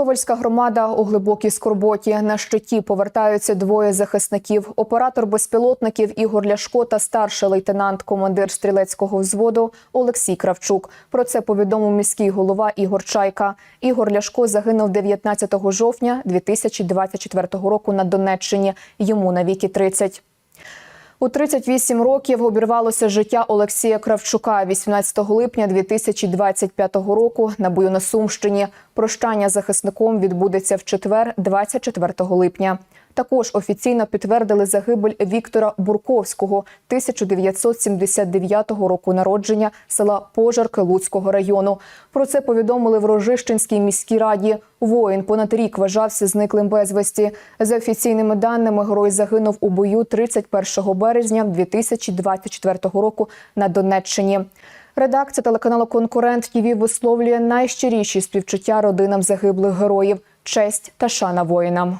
Ковальська громада у глибокій скорботі. На щиті повертаються двоє захисників: оператор безпілотників Ігор Ляшко та старший лейтенант, командир стрілецького взводу Олексій Кравчук. Про це повідомив міський голова Ігор Чайка. Ігор Ляшко загинув 19 жовтня 2024 року на Донеччині. Йому навіки 30. У 38 років обірвалося життя Олексія Кравчука 18 липня 2025 року на бою на Сумщині. Прощання захисником відбудеться в четвер, 24 липня. Також офіційно підтвердили загибель Віктора Бурковського 1979 року народження села Пожарки Луцького району. Про це повідомили в Рожищенській міській раді. Воїн понад рік вважався зниклим безвісті. За офіційними даними, герой загинув у бою 31 березня 2024 року на Донеччині. Редакція телеканалу Конкурент ТІВІ висловлює найщиріші співчуття родинам загиблих героїв, честь та шана воїнам.